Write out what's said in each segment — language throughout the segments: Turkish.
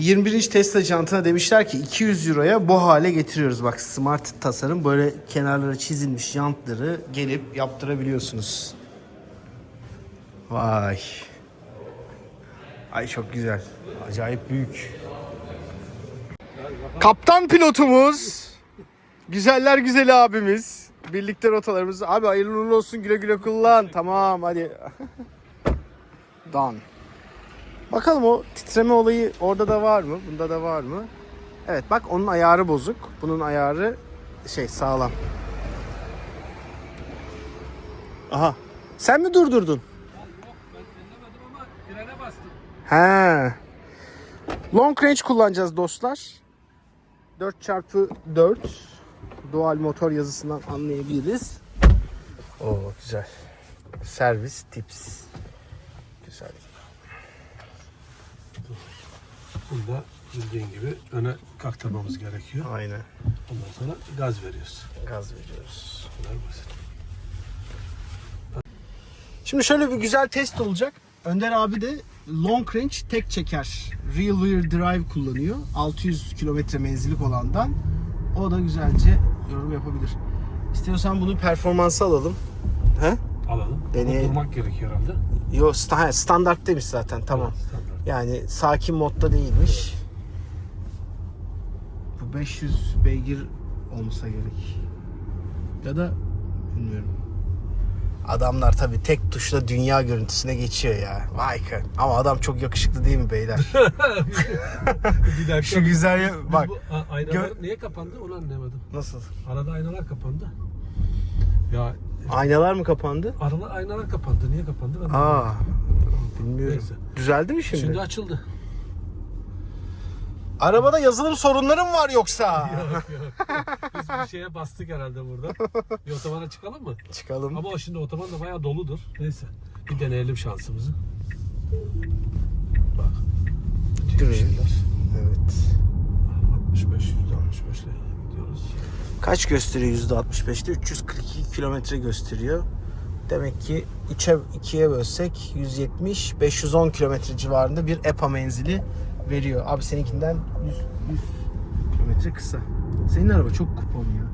21. Tesla jantına demişler ki 200 euroya bu hale getiriyoruz. Bak smart tasarım böyle kenarlara çizilmiş jantları gelip yaptırabiliyorsunuz. Vay. Ay çok güzel. Acayip büyük. Kaptan pilotumuz. Güzeller güzeli abimiz. Birlikte rotalarımız. Abi hayırlı olsun güle güle kullan. Tamam hadi. Done. Bakalım o titreme olayı orada da var mı? Bunda da var mı? Evet bak onun ayarı bozuk. Bunun ayarı şey sağlam. Aha. Sen mi durdurdun? He. Long range kullanacağız dostlar. 4x4 dual motor yazısından anlayabiliriz. Oo güzel. Servis tips. Güzel. Bunda bildiğin gibi öne kaktırmamız gerekiyor. Aynen. Ondan sonra gaz veriyoruz. Gaz veriyoruz. Bu kadar basit. Şimdi şöyle bir güzel test olacak. Önder abi de long range tek çeker real wheel drive kullanıyor. 600 kilometre menzilik olandan. O da güzelce yorum yapabilir. İstiyorsan bunu performansı alalım. He? Alalım. Deney- Oturmak gerekiyor herhalde. Yo sta- standart demiş zaten tamam. Evet. Yani sakin modda değilmiş. Bu 500 beygir olmasa gerek. Ya da bilmiyorum. Adamlar tabii tek tuşla dünya görüntüsüne geçiyor ya. Vay ka. Ama adam çok yakışıklı değil mi beyler? Bir dakika. Şu güzel Biz bak. bu a- aynalar Gö- niye kapandı onu anlayamadım. Nasıl? Arada aynalar kapandı. Ya Aynalar mı kapandı? arada aynalar kapandı. Niye kapandı? Ben Aa. Bilmiyorum. Neyse. Düzeldi mi şimdi? Şimdi açıldı. Arabada yazılım sorunları mı var yoksa? Yok yok. Biz bir şeye bastık herhalde burada. Bir otobana çıkalım mı? Çıkalım. Ama o şimdi otoban da bayağı doludur. Neyse. Bir deneyelim şansımızı. Bak. Durun. Evet. 65, 165 ile gidiyoruz. Kaç gösteriyor %65'te? 342 kilometre gösteriyor. Demek ki 3'e 2'ye bölsek 170 510 kilometre civarında bir EPA menzili veriyor. Abi seninkinden 100, 100 kilometre kısa. Senin araba çok kupon ya.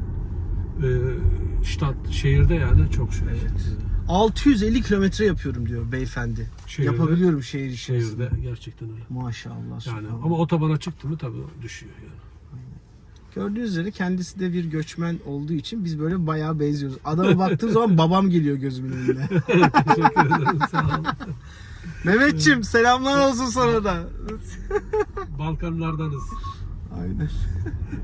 Ee, ştat, şehirde yani çok şey. Evet. 650 kilometre yapıyorum diyor beyefendi. Şehirde- Yapabiliyorum şehir içerisinde. Şehirde gerçekten öyle. Maşallah. Yani ama otobana çıktı mı tabii düşüyor yani. Gördüğünüz üzere kendisi de bir göçmen olduğu için biz böyle bayağı benziyoruz. Adama baktığım zaman babam geliyor gözümün önüne. Teşekkür ederim sağ olun. Mehmetçim selamlar olsun sana da. Balkanlardanız. Aynen.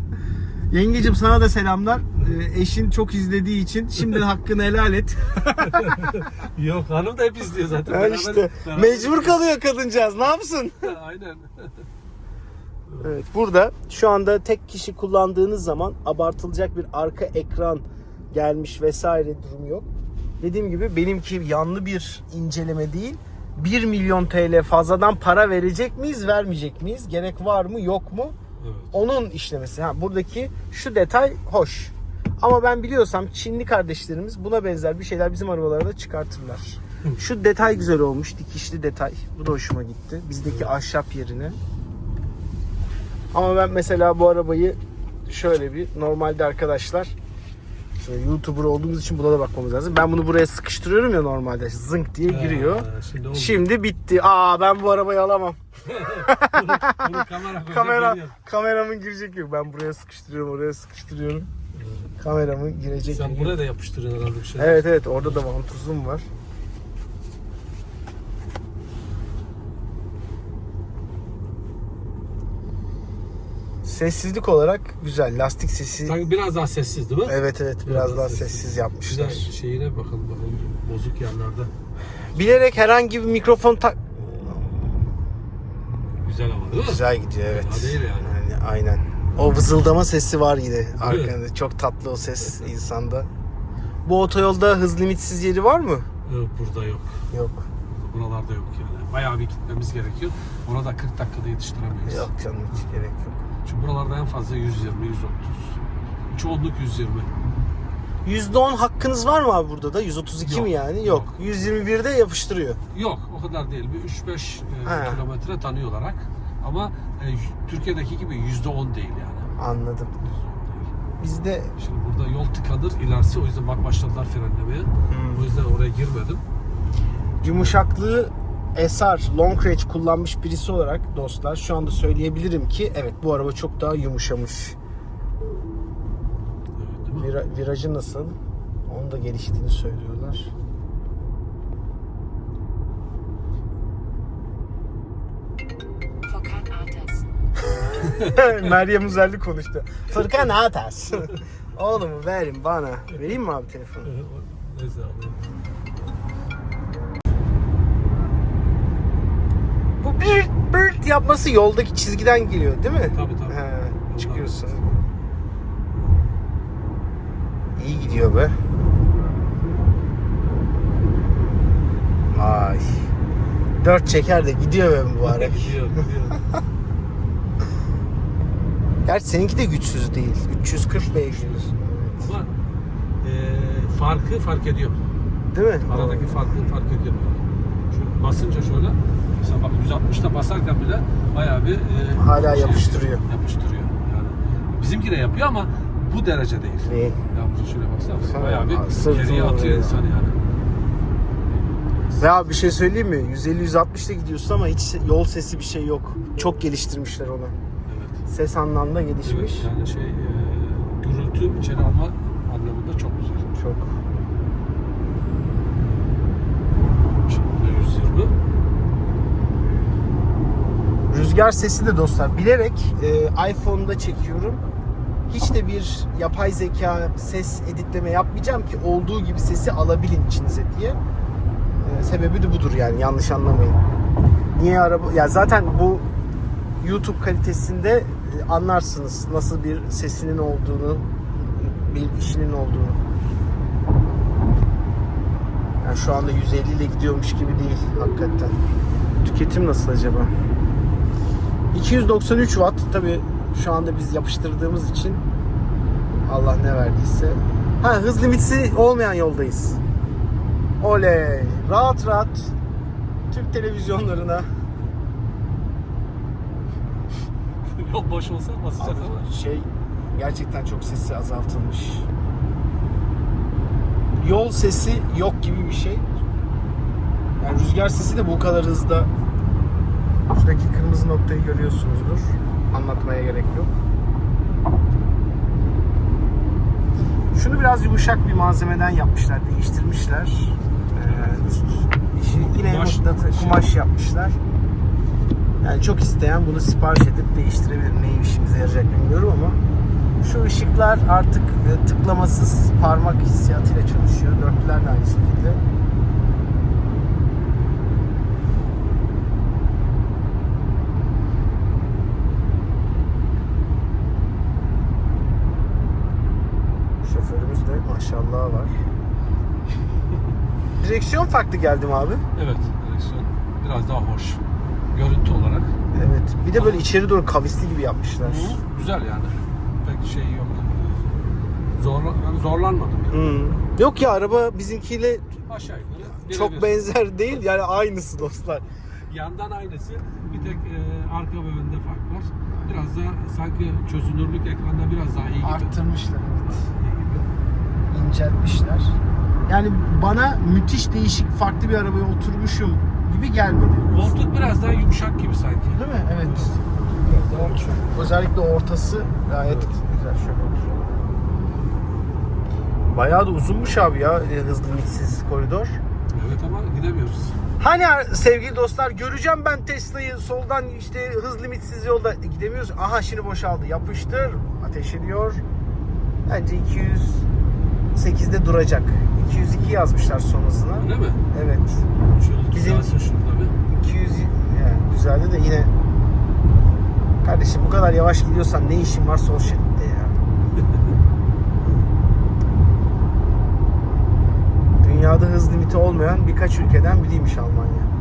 Yengecim sana da selamlar. Ee, eşin çok izlediği için şimdi hakkını helal et. Yok hanım da hep izliyor zaten. Ha işte beraber- mecbur kalıyor kadıncağız. Ne yapsın? Aynen. Evet, burada şu anda tek kişi kullandığınız zaman abartılacak bir arka ekran gelmiş vesaire durum yok. Dediğim gibi benimki yanlı bir inceleme değil. 1 milyon TL fazladan para verecek miyiz, vermeyecek miyiz? Gerek var mı, yok mu? Evet. Onun işlemesi. Ha, buradaki şu detay hoş. Ama ben biliyorsam Çinli kardeşlerimiz buna benzer bir şeyler bizim arabalarda çıkartırlar. Şu detay güzel olmuş. Dikişli detay. Bu da hoşuma gitti. Bizdeki ahşap yerine. Ama ben mesela bu arabayı şöyle bir normalde arkadaşlar Şimdi YouTuber olduğumuz için buna da bakmamız lazım. Ben bunu buraya sıkıştırıyorum ya normalde. Zınk diye giriyor. Ha, şimdi oldu. Şimdi bitti. Aa ben bu arabayı alamam. Bunu kamera koyacak Kamera yok. kameramın girecek yok. Ben buraya sıkıştırıyorum, oraya sıkıştırıyorum. Kameramın girecek Sen yok. buraya da yapıştırıyorsun herhalde bir şey. Evet evet orada da vantuzum var. Sessizlik olarak güzel. Lastik sesi. Sanki biraz daha sessiz değil mi? Evet evet biraz daha sessiz yapmışlar. Güzel şeyine bakalım bakalım bozuk yerlerde. Bilerek herhangi bir mikrofon tak Güzel ama değil mi? Güzel gidiyor evet. Fena değil yani. Yani aynen. O vızıldama sesi var yine arkada. Çok tatlı o ses insanda. Bu otoyolda hız limitsiz yeri var mı? Yok, burada yok. Yok. Buralarda yok yani. Bayağı bir gitmemiz gerekiyor. Ona da 40 dakikada yetiştiremeyiz. Yok canım hiç gerek yok. Çünkü buralarda en fazla 120, 130. Çoğunluk 120. %10 hakkınız var mı abi burada da? 132 Yok, mi yani? Yok. yok. 121'de yapıştırıyor. Yok o kadar değil. Bir 3-5 e, kilometre tanıyor olarak Ama e, Türkiye'deki gibi yüzde on değil yani. Anladım. %10 değil. Bizde Şimdi burada yol tıkanır ilerisi o yüzden bak başladılar frenlemeye. Hmm. O yüzden oraya girmedim. yumuşaklığı SR Long Range kullanmış birisi olarak dostlar şu anda söyleyebilirim ki evet bu araba çok daha yumuşamış. Vira- virajı nasıl? Onu da geliştiğini söylüyorlar. Meryem Uzerli konuştu. Fırkan Atas. Oğlum verin bana. Vereyim mi abi telefonu? Neyse abi. Bu bir bir yapması yoldaki çizgiden geliyor değil mi? Tabii, tabii. He, çıkıyorsun. İyi gidiyor be. Ay. Dört çeker de gidiyor be mübarek. Gidiyor, gidiyor. Gerçi seninki de güçsüz değil. 340 beygir. Ama e, farkı fark ediyor. Değil mi? Aradaki farkı fark ediyor. Şu basınca şöyle mesela bak 160'da basarken bile bayağı bir e, Hala yapıştırıyor. Yapıştırıyor. Yani bizimki de yapıyor ama bu derece değil. Değil. Ya burada şöyle baksana Baksana, bayağı bir sırtını geriye atıyor vuruyor. insanı yani. Ve abi bir şey söyleyeyim mi? 150-160 ile gidiyorsun ama hiç yol sesi bir şey yok. Çok geliştirmişler onu. Evet. Ses anlamda gelişmiş. Evet, yani şey e, gürültü içeri alma anlamında çok güzel. Çok. Şimdi 120. Rüzgar sesi de dostlar bilerek e, iPhone'da çekiyorum. Hiç de bir yapay zeka ses editleme yapmayacağım ki olduğu gibi sesi alabilin içinize diye. E, sebebi de budur yani yanlış anlamayın. Niye araba ya zaten bu YouTube kalitesinde e, anlarsınız nasıl bir sesinin olduğunu, bir işinin olduğunu. Yani şu anda 150 ile gidiyormuş gibi değil hakikaten. Tüketim nasıl acaba? 293 watt tabi şu anda biz yapıştırdığımız için Allah ne verdiyse. Ha hız limitsi olmayan yoldayız. Oley! Rahat rahat Türk televizyonlarına Yol boş olsa basacağız ama. şey gerçekten çok sesi azaltılmış. Yol sesi yok gibi bir şey. Yani rüzgar sesi de bu kadar hızda. Şuradaki kırmızı noktayı görüyorsunuzdur. Anlatmaya gerek yok. Şunu biraz yumuşak bir malzemeden yapmışlar, değiştirmişler. Ee, üst işi yine Kumaş- kumaş yapmışlar. Yani çok isteyen bunu sipariş edip değiştirebilir. Ne işimize yarayacak bilmiyorum ama şu ışıklar artık e, tıklamasız parmak hissiyatıyla çalışıyor. Dörtlüler de aynı şekilde. Şoförümüz de maşallah var. Direksiyon farklı geldi mi abi? Evet, direksiyon biraz daha hoş. Görüntü olarak. Evet. Bir de böyle içeri doğru kavisli gibi yapmışlar. Güzel yani. Pek şey yok. Zorla, ben zorlanmadım yani. Hmm. Yok ya araba bizimkiyle Aşağı yukarı. çok benzer değil yani aynısı dostlar. Yandan aynısı. Bir tek e, arka ve önde fark var. Biraz da sanki çözünürlük ekranda biraz daha iyi gibi. Arttırmışlar evet. İnceltmişler. Yani bana müthiş değişik farklı bir arabaya oturmuşum gibi gelmedi. Koltuk biraz daha yumuşak gibi sanki. Değil mi? Evet. Biraz daha yumuşak. Özellikle ortası gayet Evet. güzel. Şöyle oturalım. Bayağı da uzunmuş abi ya e, hız limitsiz koridor. Evet ama gidemiyoruz. Hani sevgili dostlar göreceğim ben Tesla'yı soldan işte hız limitsiz yolda gidemiyoruz. Aha şimdi boşaldı. Yapıştır. Ateş ediyor. Bence 208'de duracak. 202 yazmışlar son hızına. Öyle mi? Evet. Şöyle Bizim- şurada bir. 200 yani düzeldi de yine Kardeşim bu kadar yavaş gidiyorsan ne işin var sol şeritte ya. Dünyada hız limiti olmayan birkaç ülkeden biriymiş Almanya.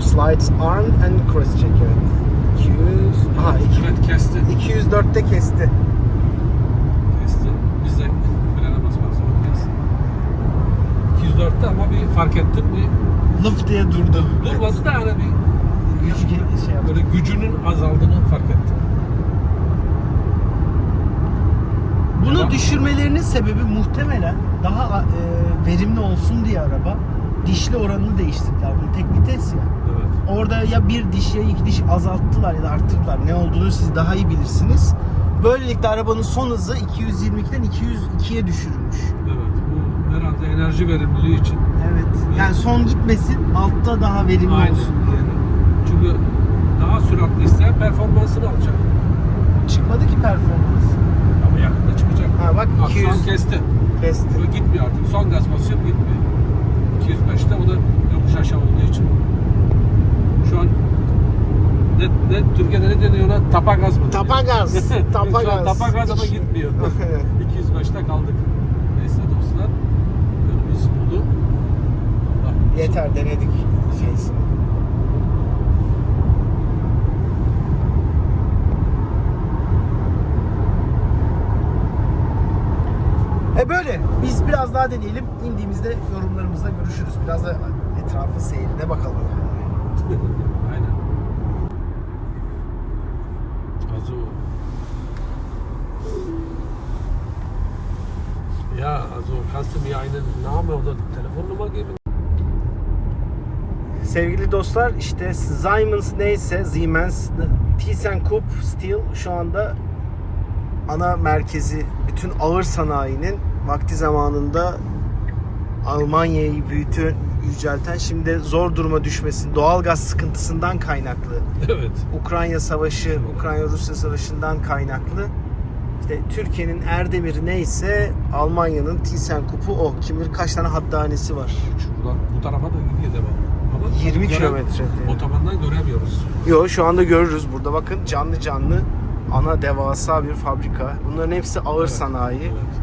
Slides arm and cross check evet. 200 ha 200 kesti. 204'te kesti. Kesti. Biz de frene basmak zorundayız. 204'te ama bir fark ettim bir lıf diye durdu. Durmadı evet. da hani bir güç şey yaptı. Böyle gücünün azaldığını fark ettim. Bunu tamam. düşürmelerinin sebebi muhtemelen daha e, verimli olsun diye araba dişli oranını değiştirdiler. Bunu tek vites ya. Yani. Orada ya bir diş ya iki diş azalttılar ya da arttırdılar. Ne olduğunu siz daha iyi bilirsiniz. Böylelikle arabanın son hızı 222'den 202'ye düşürülmüş. Evet. Bu herhalde enerji verimliliği için. Evet. Yani son gitmesin, altta daha verimli Aynen. olsun diye. Çünkü daha süratli isteyen performansını alacak. Çıkmadı ki performans. Ama yakında çıkacak. Ha bak Bak şu an 200 kesti. kesti. Böyle gitmiyor artık. Son gaz basıyorum gitmiyor. 205'te o da yokuş aşağı olduğu için. Şu an ne, ne Türkiye'de ne deniyor ona? Tapa gaz mı? deniyor? Tapa gaz. Tapa Şu an gaz. Tapa gaz ama gitmiyor. 205'te kaldık. Neyse dostlar. Önümüz dolu. Yeter denedik şeysini. E böyle. Biz biraz daha deneyelim. İndiğimizde yorumlarımızda görüşürüz. Biraz da etrafın seyrine bakalım. Aynen. Also. Ja, also kannst du mir einen Namen oder Telefonnummer geben? Sevgili dostlar işte Siemens neyse Siemens ThyssenKrupp Steel şu anda ana merkezi bütün ağır sanayinin vakti zamanında Almanya'yı büyütü yücelten şimdi zor duruma düşmesin doğalgaz sıkıntısından kaynaklı Evet. Ukrayna Savaşı, Ukrayna-Rusya Savaşı'ndan kaynaklı işte Türkiye'nin Erdemir'i neyse Almanya'nın ThyssenKrupp'u o. Kim bilir kaç tane haddanesi var. Şu bu, tarafa da gidiyor devam. Ama 20 göre- kilometre diye. Otobandan göremiyoruz. Yo şu anda görürüz burada bakın canlı canlı ana devasa bir fabrika. Bunların hepsi ağır Evet, sanayi. Evet.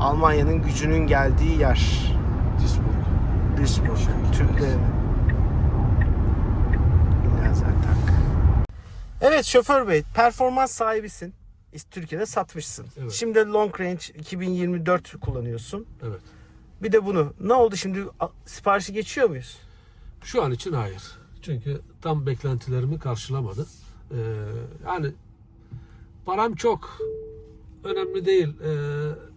Almanya'nın gücünün geldiği yer. Duisburg. Duisburg. Türklerin. Lazer tak. Evet şoför bey performans sahibisin. Türkiye'de satmışsın. Evet. Şimdi long range 2024 kullanıyorsun. Evet. Bir de bunu. Ne oldu şimdi siparişi geçiyor muyuz? Şu an için hayır. Çünkü tam beklentilerimi karşılamadı. Ee, yani param çok önemli değil. Ee,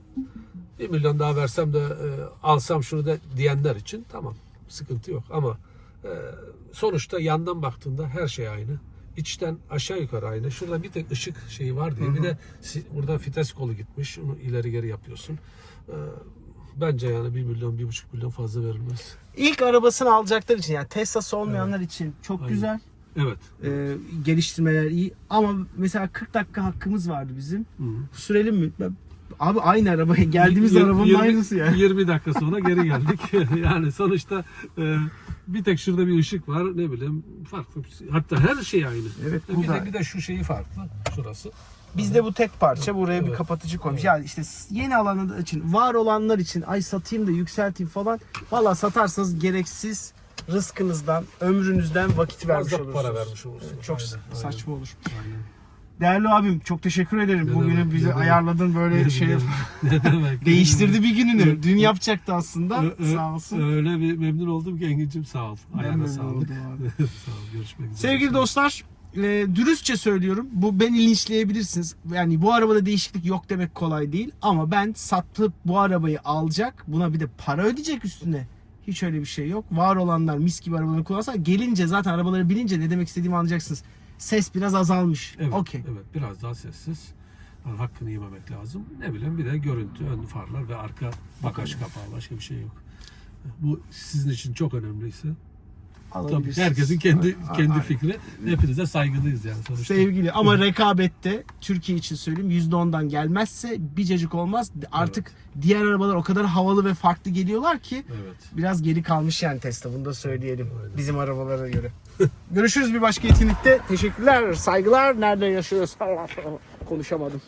bir milyon daha versem de e, alsam şunu da diyenler için tamam sıkıntı yok. Ama e, sonuçta yandan baktığında her şey aynı. İçten aşağı yukarı aynı. Şurada bir tek ışık şeyi var diye. Bir de burada vites kolu gitmiş. Onu ileri geri yapıyorsun. Ee, bence yani bir milyon, bir buçuk milyon fazla verilmez. İlk arabasını alacaklar için yani Tesla'sı olmayanlar için çok Aynen. güzel. Evet. Ee, geliştirmeler iyi ama mesela 40 dakika hakkımız vardı bizim. Hı hı. Sürelim mi? Ben- Abi aynı arabaya geldiğimiz arabanın yirmi- aynısı ya. 20 dakika sonra geri geldik. yani sonuçta e, bir tek şurada bir ışık var ne bileyim farklı. şey. Hatta her şey aynı. Evet, E, bu bir da- de bir de şu şeyi farklı şurası. Bizde bu tek parça buraya bir Evet. kapatıcı koymuş. Yani işte yeni alanlar için, var olanlar için ay satayım da yükselteyim falan. Valla satarsanız gereksiz rızkınızdan, ömrünüzden vakit vermiş Fazla olursunuz. para vermiş olursunuz. Çok Aynen, saçma olur. Aynen. Değerli abim çok teşekkür ederim. Ne Bugünü demek, bize ne demek. ayarladın böyle Ne şey demek, ne demek? değiştirdi bir gününü. Dün yapacaktı aslında. Ö- ö- Sağ olsun. Öyle bir memnun oldum ki Engin'cim sağ ol. Ben Ayağına memnun sağlık. oldum sağ ol. Görüşmek üzere. Sevgili dostlar, e, dürüstçe söylüyorum. Bu beni linçleyebilirsiniz. Yani bu arabada değişiklik yok demek kolay değil. Ama ben satıp bu arabayı alacak, buna bir de para ödeyecek üstüne. Hiç öyle bir şey yok. Var olanlar mis gibi arabaları kullansa gelince zaten arabaları bilince ne demek istediğimi anlayacaksınız. Ses biraz azalmış. Evet, Okey. evet biraz daha sessiz. Yani hakkını yememek lazım. Ne bileyim bir de görüntü, ön farlar ve arka bagaj kapağı başka bir şey yok. Bu sizin için çok önemliyse. Tabii herkesin kendi kendi aynen. fikri. Hepinize saygılıyız yani sonuçta. Sevgili ama rekabette Türkiye için söyleyeyim %10'dan gelmezse bir cacık olmaz. Artık diğer arabalar o kadar havalı ve farklı geliyorlar ki Evet. biraz geri kalmış yani Tesla bunu da söyleyelim Aynen. bizim arabalara göre. Görüşürüz bir başka etkinlikte. Teşekkürler, saygılar. Nerede yaşıyoruz? Konuşamadım.